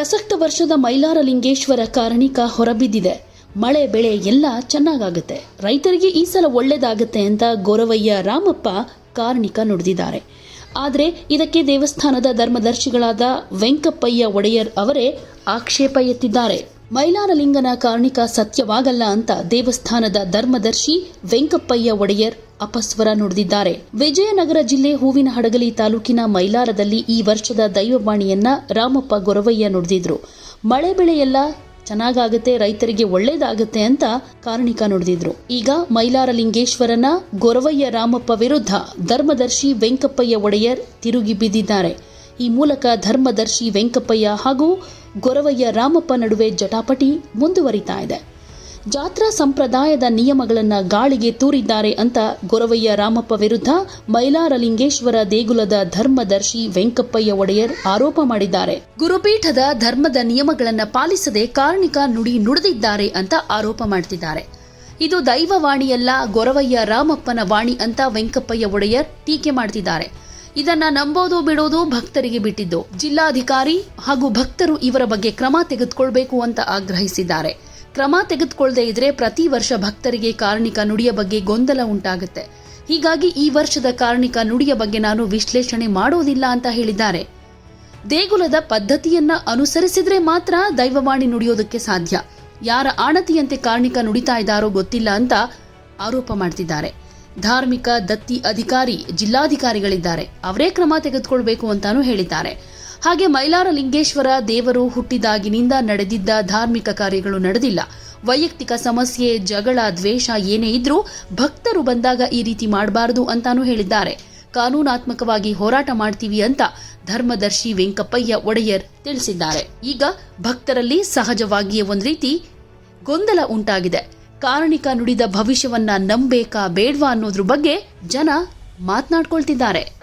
ಪ್ರಸಕ್ತ ವರ್ಷದ ಮೈಲಾರಲಿಂಗೇಶ್ವರ ಕಾರಣಿಕ ಹೊರಬಿದ್ದಿದೆ. ಮಳೆ, ಬೆಳೆ ಎಲ್ಲ ಚೆನ್ನಾಗಾಗುತ್ತೆ. ರೈತರಿಗೆ ಈ ಸಲ ಒಳ್ಳೇದಾಗುತ್ತೆ ಅಂತ ಗೊರವಯ್ಯ ರಾಮಪ್ಪ ಕಾರ್ಣಿಕ ನುಡಿದಿದ್ದಾರೆ. ಆದರೆ ಇದಕ್ಕೆ ದೇವಸ್ಥಾನದ ಧರ್ಮದರ್ಶಿಗಳಾದ ವೆಂಕಪ್ಪಯ್ಯ ಒಡೆಯರ್ ಅವರೇ ಆಕ್ಷೇಪ ಎತ್ತಿದ್ದಾರೆ. ಮೈಲಾರಲಿಂಗನ ಕಾರಣಿಕ ಸತ್ಯವಾಗಲ್ಲ ಅಂತ ದೇವಸ್ಥಾನದ ಧರ್ಮದರ್ಶಿ ವೆಂಕಪ್ಪಯ್ಯ ಒಡೆಯರ್ ಅಪಸ್ವರ ನುಡಿದಿದ್ದಾರೆ. ವಿಜಯನಗರ ಜಿಲ್ಲೆ ಹೂವಿನ ಹಡಗಲಿ ತಾಲೂಕಿನ ಮೈಲಾರದಲ್ಲಿ ಈ ವರ್ಷದ ದೈವವಾಣಿಯನ್ನ ರಾಮಪ್ಪ ಗೊರವಯ್ಯ ನುಡಿದಿದ್ರು. ಮಳೆ ಬೆಳೆಯೆಲ್ಲ ಚೆನ್ನಾಗಾಗುತ್ತೆ, ರೈತರಿಗೆ ಒಳ್ಳೇದಾಗುತ್ತೆ ಅಂತ ಕಾರಣಿಕ ನುಡಿದಿದ್ರು. ಈಗ ಮೈಲಾರಲಿಂಗೇಶ್ವರನ ಗೊರವಯ್ಯ ರಾಮಪ್ಪ ವಿರುದ್ಧ ಧರ್ಮದರ್ಶಿ ವೆಂಕಪ್ಪಯ್ಯ ಒಡೆಯರ್ ತಿರುಗಿ ಬಿದ್ದಿದ್ದಾರೆ. ಈ ಮೂಲಕ ಧರ್ಮದರ್ಶಿ ವೆಂಕಪ್ಪಯ್ಯ ಹಾಗೂ ಗೊರವಯ್ಯ ರಾಮಪ್ಪ ನಡುವೆ ಜಟಾಪಟಿ ಮುಂದುವರಿತಾ ಇದೆ. ಜಾತ್ರಾ ಸಂಪ್ರದಾಯದ ನಿಯಮಗಳನ್ನು ಗಾಳಿಗೆ ತೂರಿದ್ದಾರೆ ಅಂತ ಗೊರವಯ್ಯ ರಾಮಪ್ಪ ವಿರುದ್ಧ ಮೈಲಾರಲಿಂಗೇಶ್ವರ ದೇಗುಲದ ಧರ್ಮದರ್ಶಿ ವೆಂಕಪ್ಪಯ್ಯ ಒಡೆಯರ್ ಆರೋಪ ಮಾಡಿದ್ದಾರೆ. ಗುರುಪೀಠದ ಧರ್ಮದ ನಿಯಮಗಳನ್ನು ಪಾಲಿಸದೆ ಕಾರಣಿಕ ನುಡಿ ನುಡಿದಿದ್ದಾರೆ ಅಂತ ಆರೋಪ ಮಾಡ್ತಿದ್ದಾರೆ. ಇದು ದೈವವಾಣಿಯಲ್ಲ, ಗೊರವಯ್ಯ ರಾಮಪ್ಪನ ವಾಣಿ ಅಂತ ವೆಂಕಪ್ಪಯ್ಯ ಒಡೆಯರ್ ಟೀಕೆ ಮಾಡ್ತಿದ್ದಾರೆ. ಇದನ್ನ ನಂಬೋದು ಬಿಡೋದು ಭಕ್ತರಿಗೆ ಬಿಟ್ಟಿದ್ದು. ಜಿಲ್ಲಾಧಿಕಾರಿ ಹಾಗೂ ಭಕ್ತರು ಇವರ ಬಗ್ಗೆ ಕ್ರಮ ತೆಗೆದುಕೊಳ್ಬೇಕು ಅಂತ ಆಗ್ರಹಿಸಿದ್ದಾರೆ. ಕ್ರಮ ತೆಗೆದುಕೊಳ್ಳದೆ ಇದ್ರೆ ಪ್ರತಿ ವರ್ಷ ಭಕ್ತರಿಗೆ ಕಾರ್ಣಿಕ ನುಡಿಯ ಬಗ್ಗೆ ಗೊಂದಲ ಉಂಟಾಗುತ್ತೆ. ಹೀಗಾಗಿ ಈ ವರ್ಷದ ಕಾರ್ಣಿಕ ನುಡಿಯ ಬಗ್ಗೆ ನಾನು ವಿಶ್ಲೇಷಣೆ ಮಾಡೋದಿಲ್ಲ ಅಂತ ಹೇಳಿದ್ದಾರೆ. ದೇಗುಲದ ಪದ್ಧತಿಯನ್ನ ಅನುಸರಿಸಿದ್ರೆ ಮಾತ್ರ ದೈವವಾಣಿ ನುಡಿಯೋದಕ್ಕೆ ಸಾಧ್ಯ. ಯಾರ ಆಣತಿಯಂತೆ ಕಾರ್ಣಿಕ ನುಡಿತಾ ಇದ್ದಾರೋ ಗೊತ್ತಿಲ್ಲ ಅಂತ ಆರೋಪ ಮಾಡ್ತಿದ್ದಾರೆ. ಧಾರ್ಮಿಕ ದತ್ತಿ ಅಧಿಕಾರಿ ಜಿಲ್ಲಾಧಿಕಾರಿಗಳಿದ್ದಾರೆ. ಅವರೇ ಕ್ರಮ ತೆಗೆದುಕೊಳ್ಬೇಕು ಅಂತಾನೂ ಹೇಳಿದ್ದಾರೆ. ಹಾಗೆ ಮೈಲಾರ ಲಿಂಗೇಶ್ವರ ದೇವರು ಹುಟ್ಟಿದಾಗಿನಿಂದ ನಡೆದಿದ್ದ ಧಾರ್ಮಿಕ ಕಾರ್ಯಗಳು ನಡೆದಿಲ್ಲ. ವೈಯಕ್ತಿಕ ಸಮಸ್ಯೆ, ಜಗಳ, ದ್ವೇಷ ಏನೇ ಇದ್ರೂ ಭಕ್ತರು ಬಂದಾಗ ಈ ರೀತಿ ಮಾಡಬಾರದು ಅಂತಾನೂ ಹೇಳಿದ್ದಾರೆ. ಕಾನೂನಾತ್ಮಕವಾಗಿ ಹೋರಾಟ ಮಾಡ್ತೀವಿ ಅಂತ ಧರ್ಮದರ್ಶಿ ವೆಂಕಪ್ಪಯ್ಯ ಒಡೆಯರ್ ತಿಳಿಸಿದ್ದಾರೆ. ಈಗ ಭಕ್ತರಲ್ಲಿ ಸಹಜವಾಗಿಯೇ ಒಂದು ರೀತಿ ಗೊಂದಲ ಉಂಟಾಗಿದೆ. ಕಾರಣಿಕ ನುಡಿದ ಭವಿಷ್ಯವನ್ನ ನಂಬೇಕಾ ಬೇಡ್ವಾ ಅನ್ನೋದ್ರ ಬಗ್ಗೆ ಜನ ಮಾತನಾಡ್ಕೊಳ್ತಿದ್ದಾರೆ.